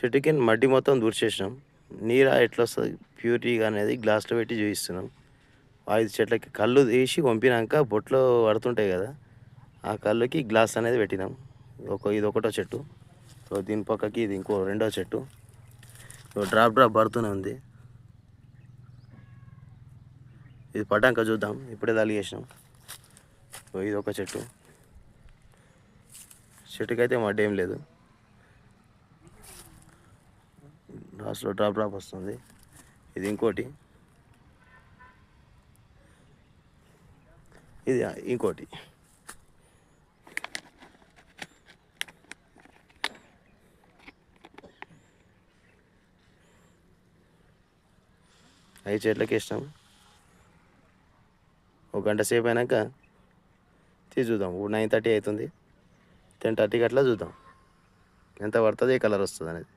చెట్టుకి మడ్డి మొత్తం దూర్చేసినాం నీరు ఎట్లా వస్తుంది ప్యూరిటీగా అనేది గ్లాస్లో పెట్టి చూపిస్తున్నాం ఐదు చెట్లకి కళ్ళు తీసి పంపినాక బొట్లో పడుతుంటాయి కదా ఆ కళ్ళుకి గ్లాస్ అనేది పెట్టినాం. ఒక ఇది ఒకటో చెట్టు సో దీని పక్కకి ఇది ఇంకో రెండో చెట్టు. సో డ్రాప్ డ్రాప్ పడుతూనే ఉంది. ఇది పడ్డాక చూద్దాం. ఇప్పుడే తలిగేసినాం సో ఇది ఒక చెట్టు. చెట్టుకైతే మడ్డ ఏం లేదు. లాస్ట్లో డ్రాప్ డ్రాప్ వస్తుంది. ఇది ఇంకోటి. ఇది ఇంకోటి. ఐదు చెట్లకి ఇష్టం ఒక గంట సేపు అయినాక తీసి చూద్దాం. ఇప్పుడు నైన్ థర్టీ అవుతుంది. టెన్ థర్టీకి అట్లా చూద్దాం. ఎంత పడుతుంది ఏ కలర్ వస్తుంది అనేది.